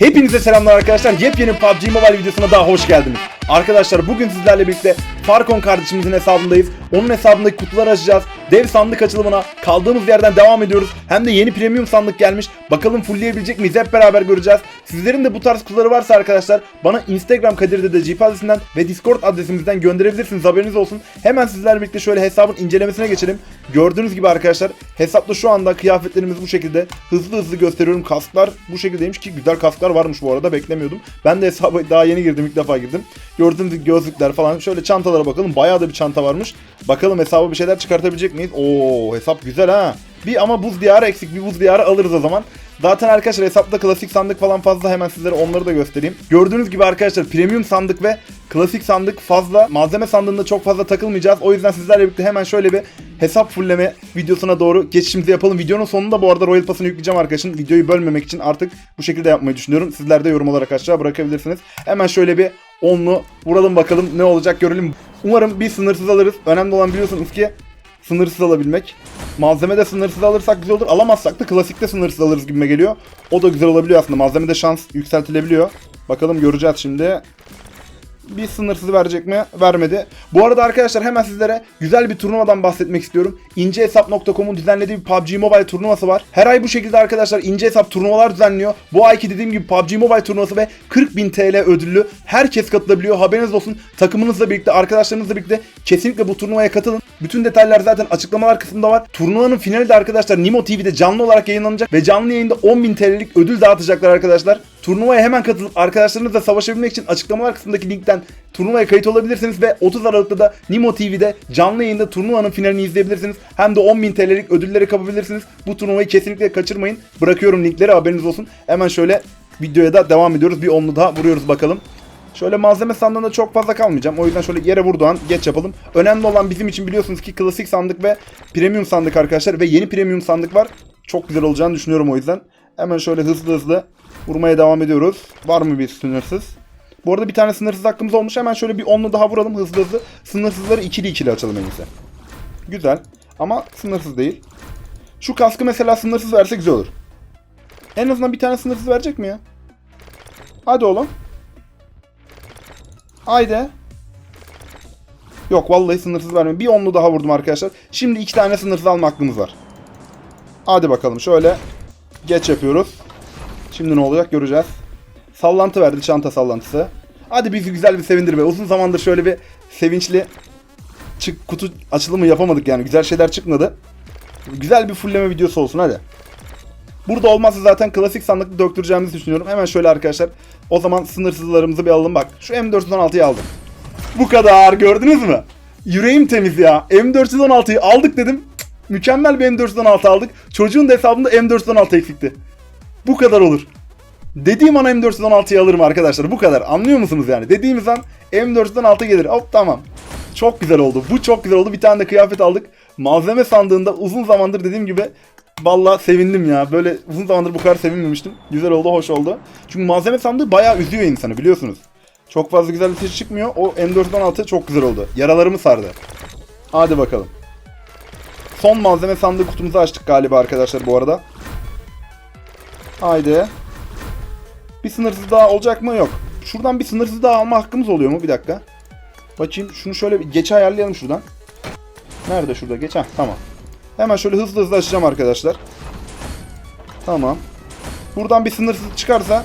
Hepinize selamlar arkadaşlar. Yepyeni PUBG Mobile videosuna daha hoş geldiniz. Arkadaşlar bugün sizlerle birlikte Farkon kardeşimizin hesabındayız. Onun hesabındaki kutuları açacağız. Dev sandık açılımına kaldığımız yerden devam ediyoruz. Hem de yeni premium sandık gelmiş. Bakalım fullleyebilecek miyiz hep beraber göreceğiz. Sizlerin de bu tarz kutuları varsa arkadaşlar bana Instagram Kadir Dede GP adresinden ve Discord adresimizden gönderebilirsiniz haberiniz olsun. Hemen sizlerle birlikte şöyle hesabın incelemesine geçelim. Gördüğünüz gibi arkadaşlar hesapta şu anda kıyafetlerimiz bu şekilde hızlı hızlı gösteriyorum. Kasklar bu şekildeymiş ki güzel kasklar varmış bu arada beklemiyordum. Ben de hesaba daha yeni girdim ilk defa girdim. Gördüğünüz gözlükler falan. Şöyle çantalara bakalım. Bayağı da bir çanta varmış. Bakalım hesaba bir şeyler çıkartabilecek miyiz? Oo hesap güzel ha. Bir ama buz diyarı eksik. Bir buz diyarı alırız o zaman. Zaten arkadaşlar hesapta klasik sandık falan fazla hemen sizlere onları da göstereyim. Gördüğünüz gibi arkadaşlar premium sandık ve klasik sandık fazla. Malzeme sandığında çok fazla takılmayacağız. O yüzden sizlerle birlikte hemen şöyle bir hesap fullleme videosuna doğru geçişimizi yapalım. Videonun sonunda bu arada Royal Pass'ını yükleyeceğim arkadaşın. Videoyu bölmemek için artık bu şekilde yapmayı düşünüyorum. Sizler de yorum olarak aşağı bırakabilirsiniz. Hemen şöyle bir onlu vuralım bakalım ne olacak görelim. Umarım bir sınırsız alırız. Önemli olan biliyorsunuz ki sınırsız alabilmek. Malzeme de sınırsız alırsak güzel olur. Alamazsak da klasikte sınırsız alırız gibime geliyor. O da güzel olabiliyor aslında. Malzemede şans yükseltilebiliyor. Bakalım göreceğiz şimdi. Bir sınırsız verecek mi? Vermedi. Bu arada arkadaşlar hemen sizlere güzel bir turnuvadan bahsetmek istiyorum. İncehesap.com'un düzenlediği bir PUBG Mobile turnuvası var. Her ay bu şekilde arkadaşlar İnce Hesap turnuvalar düzenliyor. Bu ayki dediğim gibi PUBG Mobile turnuvası ve 40.000 TL ödüllü. Herkes katılabiliyor. Haberiniz olsun. Takımınızla birlikte, arkadaşlarınızla birlikte kesinlikle bu turnuvaya katılın. Bütün detaylar zaten açıklamalar kısmında var. Turnuvanın finali de arkadaşlar Nimo TV'de canlı olarak yayınlanacak ve canlı yayında 10.000 TL'lik ödül dağıtacaklar arkadaşlar. Turnuvaya hemen katılıp arkadaşlarınızla savaşabilmek için açıklamalar kısmındaki linkten turnuvaya kayıt olabilirsiniz ve 30 Aralık'ta da Nimo TV'de canlı yayında turnuvanın finalini izleyebilirsiniz. Hem de 10.000 TL'lik ödülleri kapabilirsiniz. Bu turnuvayı kesinlikle kaçırmayın. Bırakıyorum linkleri haberiniz olsun. Hemen şöyle videoya da devam ediyoruz. Bir onlu daha vuruyoruz bakalım. Şöyle malzeme sandığında çok fazla kalmayacağım. O yüzden şöyle yere vurduğu an geç yapalım. Önemli olan bizim için biliyorsunuz ki klasik sandık ve premium sandık arkadaşlar. Ve yeni premium sandık var. Çok güzel olacağını düşünüyorum o yüzden. Hemen şöyle hızlı hızlı vurmaya devam ediyoruz. Var mı bir sınırsız? Bu arada bir tane sınırsız hakkımız olmuş. Hemen şöyle bir onlu daha vuralım hızlı hızlı. Sınırsızları ikili ikili açalım en iyisi. Güzel. Ama sınırsız değil. Şu kaskı mesela sınırsız verse güzel olur. En azından bir tane sınırsız verecek mi ya? Hadi oğlum. Haydi. Yok vallahi sınırsız vermiyor. Bir onlu daha vurdum arkadaşlar. Şimdi iki tane sınırsız alma hakkımız var. Hadi bakalım şöyle. Geç yapıyoruz. Şimdi ne olacak göreceğiz. Sallantı verdi çanta sallantısı. Hadi bizi güzel bir sevindirme. Uzun zamandır şöyle bir sevinçli çık kutu açılımı yapamadık yani. Güzel şeyler çıkmadı. Güzel bir fullleme videosu olsun hadi. Burada olmazsa zaten klasik sandıklı döktüreceğimizi düşünüyorum. Hemen şöyle arkadaşlar. O zaman sınırsızlarımızı bir alalım. Bak şu M416'yı aldım. Bu kadar gördünüz mü? Yüreğim temiz ya. M416'yı aldık dedim. Mükemmel bir M416 aldık. Çocuğun da hesabında M416 eksikti. Bu kadar olur. Dediğim an M416'yı alırım arkadaşlar. Bu kadar. Anlıyor musunuz yani? Dediğimiz an M416 gelir. Hop tamam. Çok güzel oldu. Bu çok güzel oldu. Bir tane de kıyafet aldık. Malzeme sandığında uzun zamandır dediğim gibi Vallahi sevindim ya. Böyle uzun zamandır bu kadar sevinmemiştim. Güzel oldu, hoş oldu. Çünkü malzeme sandığı bayağı üzüyor insanı biliyorsunuz. Çok fazla güzel bir şey çıkmıyor. O M416 çok güzel oldu. Yaralarımı sardı. Hadi bakalım. Son malzeme sandığı kutumuzu açtık galiba arkadaşlar bu arada. Haydi. Bir sınırsız daha olacak mı? Yok. Şuradan bir sınırsız daha alma hakkımız oluyor mu? Bir dakika. Bakayım şunu şöyle bir geçe ayarlayalım şuradan. Nerede şurada geç? Heh, tamam. Hemen şöyle hızlı hızlı açacağım arkadaşlar. Tamam. Buradan bir sınırsız çıkarsa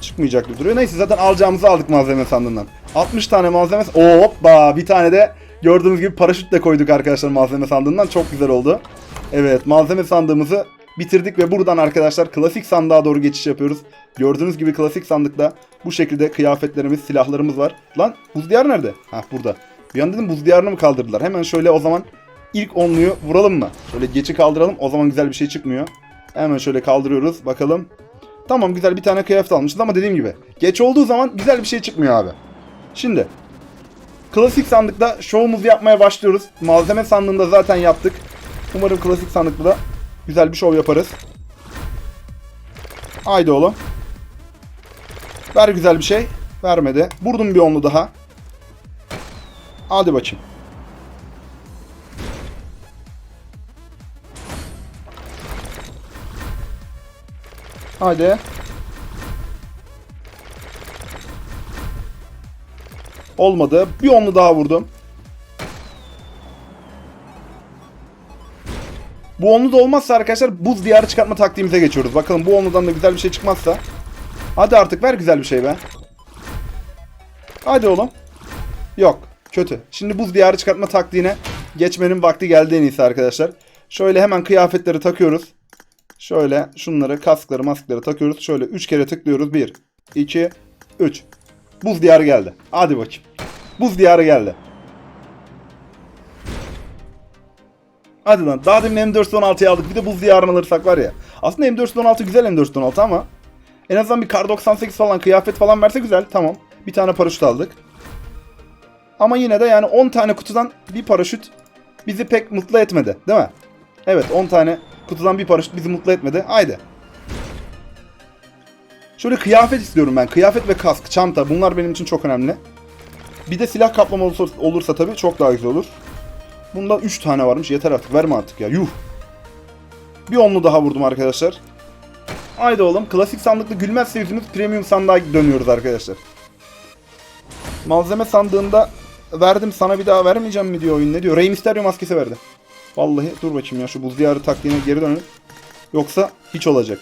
çıkmayacak duruyor. Neyse zaten alacağımızı aldık malzeme sandığından. 60 tane malzeme... Hoppa bir tane de gördüğünüz gibi paraşüt de koyduk arkadaşlar malzeme sandığından. Çok güzel oldu. Evet malzeme sandığımızı bitirdik ve buradan arkadaşlar klasik sandığa doğru geçiş yapıyoruz. Gördüğünüz gibi klasik sandıkta bu şekilde kıyafetlerimiz, silahlarımız var. Lan buz diyar nerede? Ha burada. Bir an dedim buz diyarını mı kaldırdılar? Hemen şöyle o zaman ilk onluyu vuralım mı? Şöyle geçi kaldıralım. O zaman güzel bir şey çıkmıyor. Hemen şöyle kaldırıyoruz. Bakalım. Tamam güzel bir tane kıyafet almışız ama dediğim gibi. Geç olduğu zaman güzel bir şey çıkmıyor abi. Şimdi. Klasik sandıkta şovumuzu yapmaya başlıyoruz. Malzeme sandığında zaten yaptık. Umarım klasik sandıkta da Güzel bir şov yaparız. Haydi oğlum. Ver güzel bir şey. Vermedi. Vurdum bir onlu daha. Hadi bakayım. Hadi. Olmadı. Bir onlu daha vurdum. Bu onlu da olmazsa arkadaşlar buz diyarı çıkartma taktiğimize geçiyoruz. Bakalım bu onludan da güzel bir şey çıkmazsa. Hadi artık ver güzel bir şey be. Hadi oğlum. Yok. Kötü. Şimdi buz diyarı çıkartma taktiğine geçmenin vakti geldi en iyisi arkadaşlar. Şöyle hemen kıyafetleri takıyoruz. Şöyle şunları kaskları maskları takıyoruz. Şöyle 3 kere tıklıyoruz. 1, 2, 3. Buz diyarı geldi. Hadi bakayım. Buz diyarı geldi. Hadi lan. Daha demin M416'yı aldık. Bir de buz diyarını alırsak var ya. Aslında M416 güzel M416 ama en azından bir kar 98 falan kıyafet falan verse güzel. Tamam. Bir tane paraşüt aldık. Ama yine de yani 10 tane kutudan bir paraşüt bizi pek mutlu etmedi. Değil mi? Evet 10 tane kutudan bir paraşüt bizi mutlu etmedi. Haydi. Şöyle kıyafet istiyorum ben. Kıyafet ve kask, çanta bunlar benim için çok önemli. Bir de silah kaplama olursa, olursa tabii çok daha güzel olur. Bunda 3 tane varmış. Yeter artık. Verme artık ya. Yuh. Bir onlu daha vurdum arkadaşlar. Haydi oğlum. Klasik sandıklı gülmezse yüzümüz premium sandığa dönüyoruz arkadaşlar. Malzeme sandığında verdim sana bir daha vermeyeceğim mi diyor oyun. Ne diyor? Rey Mysterio maskesi verdi. Vallahi dur bakayım ya şu buz diyarı taktiğine geri dönelim. Yoksa hiç olacak.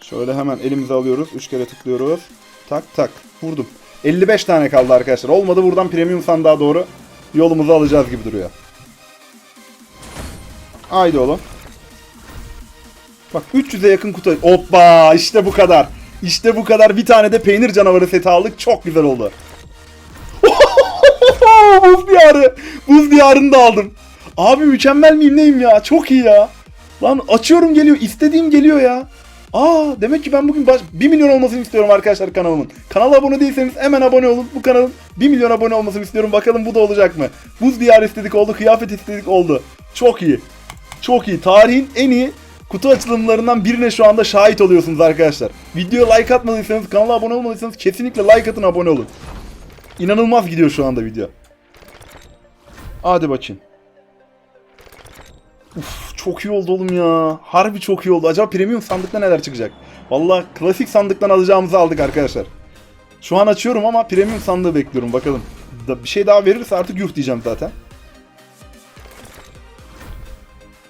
Şöyle hemen elimize alıyoruz. 3 kere tıklıyoruz. Tak tak. Vurdum. 55 tane kaldı arkadaşlar. Olmadı buradan premium sandığa doğru yolumuzu alacağız gibi duruyor. Haydi oğlum. Bak 300'e yakın kutu. Hoppa işte bu kadar. İşte bu kadar. Bir tane de peynir canavarı seti aldık. Çok güzel oldu. Buz diyarı. Buz diyarını da aldım. Abi mükemmel miyim neyim ya? Çok iyi ya. Lan açıyorum geliyor. İstediğim geliyor ya. Aa demek ki ben bugün baş... 1 milyon olmasını istiyorum arkadaşlar kanalımın. Kanala abone değilseniz hemen abone olun. Bu kanalın 1 milyon abone olmasını istiyorum. Bakalım bu da olacak mı? Buz diyarı istedik oldu. Kıyafet istedik oldu. Çok iyi. Çok iyi. Tarihin en iyi kutu açılımlarından birine şu anda şahit oluyorsunuz arkadaşlar. Videoya like atmadıysanız, kanala abone olmadıysanız kesinlikle like atın abone olun. İnanılmaz gidiyor şu anda video. Hadi bakayım. Uf, çok iyi oldu oğlum ya. Harbi çok iyi oldu. Acaba premium sandıkta neler çıkacak? Vallahi klasik sandıktan alacağımızı aldık arkadaşlar. Şu an açıyorum ama premium sandığı bekliyorum bakalım. Da bir şey daha verirse artık yuh diyeceğim zaten.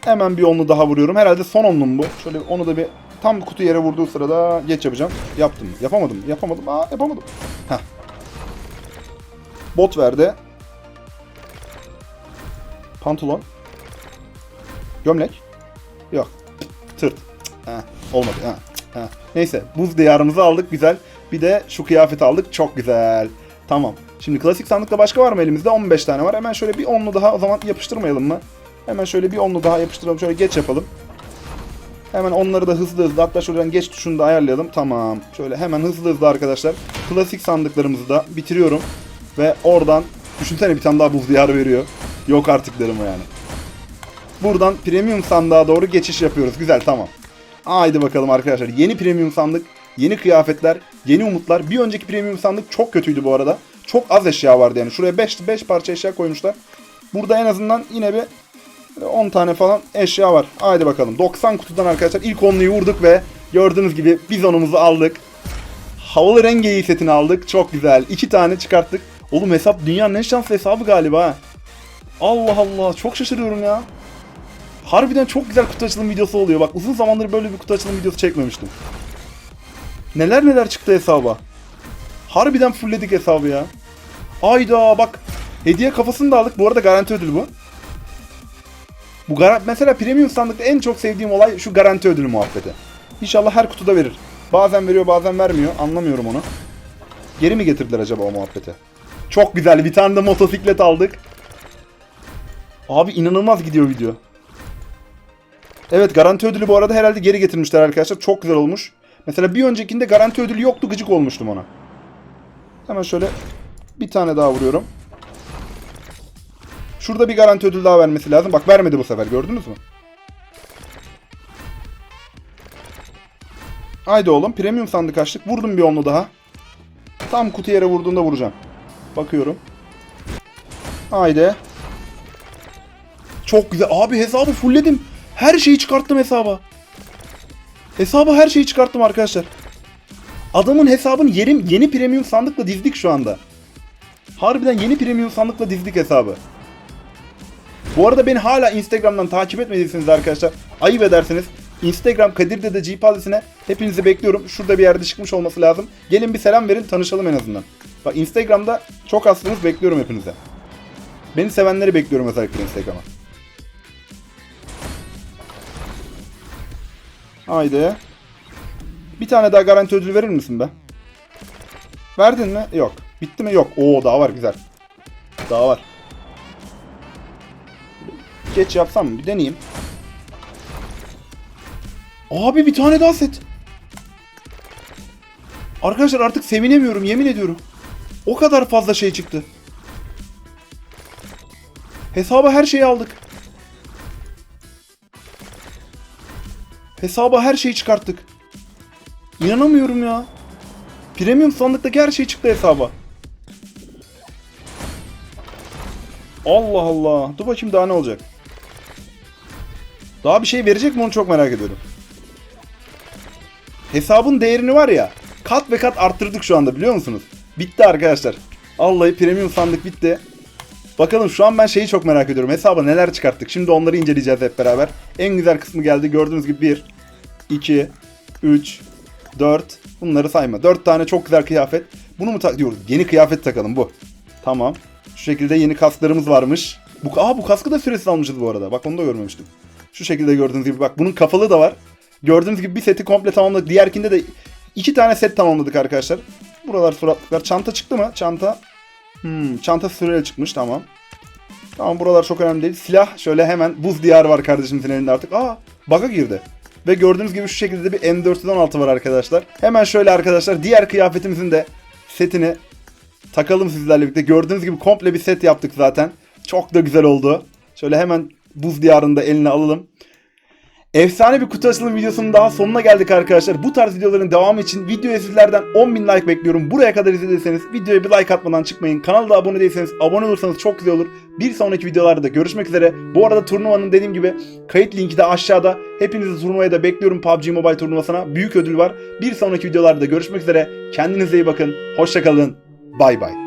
Hemen bir onlu daha vuruyorum. Herhalde son onlum bu. Şöyle onu da bir tam kutu yere vurduğu sırada geç yapacağım. Yaptım. Yapamadım. Yapamadım. Aa yapamadım. Heh. Bot verdi. Pantolon. Gömlek. Yok. Tırt. Ha, olmadı. Ha, ha. Neyse buz diyarımızı aldık güzel. Bir de şu kıyafet aldık çok güzel. Tamam. Şimdi klasik sandıkta başka var mı elimizde? 15 tane var. Hemen şöyle bir onlu daha o zaman yapıştırmayalım mı? Hemen şöyle bir onlu daha yapıştıralım. Şöyle geç yapalım. Hemen onları da hızlı hızlı hatta şuradan geç tuşunu da ayarlayalım. Tamam. Şöyle hemen hızlı hızlı arkadaşlar. Klasik sandıklarımızı da bitiriyorum. Ve oradan düşünsene bir tane daha buz diyarı veriyor. Yok artık derim yani. Buradan premium sandığa doğru geçiş yapıyoruz. Güzel tamam. Haydi bakalım arkadaşlar. Yeni premium sandık, yeni kıyafetler, yeni umutlar. Bir önceki premium sandık çok kötüydü bu arada. Çok az eşya vardı yani. Şuraya 5 5 parça eşya koymuşlar. Burada en azından yine bir 10 tane falan eşya var. Haydi bakalım. 90 kutudan arkadaşlar ilk 10'luyu vurduk ve gördüğünüz gibi bizonumuzu aldık. Havalı rengeyi setini aldık. Çok güzel. 2 tane çıkarttık. Oğlum hesap dünyanın en şanslı hesabı galiba. Allah Allah. Çok şaşırıyorum ya. Harbiden çok güzel kutu açılım videosu oluyor. Bak uzun zamandır böyle bir kutu açılım videosu çekmemiştim. Neler neler çıktı hesaba. Harbiden fullledik hesabı ya. Ayda bak. Hediye kafasını da aldık. Bu arada garanti ödül bu. Bu mesela premium sandıkta en çok sevdiğim olay şu garanti ödülü muhabbeti. İnşallah her kutuda verir. Bazen veriyor bazen vermiyor. Anlamıyorum onu. Geri mi getirdiler acaba o muhabbeti? Çok güzel. Bir tane de motosiklet aldık. Abi inanılmaz gidiyor video. Evet garanti ödülü bu arada herhalde geri getirmişler arkadaşlar. Çok güzel olmuş. Mesela bir öncekinde garanti ödülü yoktu gıcık olmuştum ona. Hemen şöyle bir tane daha vuruyorum. Şurada bir garanti ödül daha vermesi lazım. Bak vermedi bu sefer gördünüz mü? Haydi oğlum premium sandık açtık. Vurdum bir onlu daha. Tam kutu yere vurduğunda vuracağım. Bakıyorum. Haydi. Çok güzel. Abi hesabı fullledim. Her şeyi çıkarttım hesaba. Hesaba her şeyi çıkarttım arkadaşlar. Adamın hesabını yerim yeni premium sandıkla dizdik şu anda. Harbiden yeni premium sandıkla dizdik hesabı. Bu arada beni hala Instagram'dan takip etmediyseniz arkadaşlar ayıp ederseniz Instagram Kadir Dede Jeep adresine hepinizi bekliyorum. Şurada bir yerde çıkmış olması lazım. Gelin bir selam verin tanışalım en azından. Bak Instagram'da çok azsınız bekliyorum hepinize. Beni sevenleri bekliyorum özellikle Instagram'a. Haydi. Bir tane daha garanti ödül verir misin be? Verdin mi? Yok. Bitti mi? Yok. Oo daha var güzel. Daha var. Geç yapsam mı? Bir deneyeyim. Abi bir tane daha set. Arkadaşlar artık sevinemiyorum yemin ediyorum. O kadar fazla şey çıktı. Hesaba her şeyi aldık. Hesaba her şeyi çıkarttık. İnanamıyorum ya. Premium sandıktaki her şey çıktı hesaba. Allah Allah. Dur bakayım daha ne olacak. Daha bir şey verecek mi onu çok merak ediyorum. Hesabın değerini var ya kat ve kat arttırdık şu anda biliyor musunuz? Bitti arkadaşlar. Vallahi premium sandık bitti. Bakalım şu an ben şeyi çok merak ediyorum. Hesaba neler çıkarttık. Şimdi onları inceleyeceğiz hep beraber. En güzel kısmı geldi. Gördüğünüz gibi 1, 2, 3, 4. Bunları sayma. 4 tane çok güzel kıyafet. Bunu mu tak diyoruz? Yeni kıyafet takalım bu. Tamam. Şu şekilde yeni kasklarımız varmış. Bu, aa bu kaskı da süresiz almışız bu arada. Bak onu da görmemiştim. Şu şekilde gördüğünüz gibi bak bunun kafalı da var. Gördüğünüz gibi bir seti komple tamamladık. Diğerkinde de iki tane set tamamladık arkadaşlar. Buralar suratlıklar. Çanta çıktı mı? Çanta. Hmm, çanta süreli çıkmış tamam. Tamam buralar çok önemli değil. Silah şöyle hemen buz diyarı var kardeşimizin elinde artık. Aa bug'a girdi. Ve gördüğünüz gibi şu şekilde de bir M416 var arkadaşlar. Hemen şöyle arkadaşlar diğer kıyafetimizin de setini takalım sizlerle birlikte. Gördüğünüz gibi komple bir set yaptık zaten. Çok da güzel oldu. Şöyle hemen buz diyarını da eline alalım. Efsane bir kutu açılım videosunun daha sonuna geldik arkadaşlar. Bu tarz videoların devamı için videoya sizlerden 10.000 like bekliyorum. Buraya kadar izlediyseniz videoya bir like atmadan çıkmayın. Kanala da abone değilseniz abone olursanız çok güzel olur. Bir sonraki videolarda görüşmek üzere. Bu arada turnuvanın dediğim gibi kayıt linki de aşağıda. Hepinizi turnuvaya da bekliyorum PUBG Mobile turnuvasına. Büyük ödül var. Bir sonraki videolarda görüşmek üzere. Kendinize iyi bakın. Hoşçakalın. Bay bay.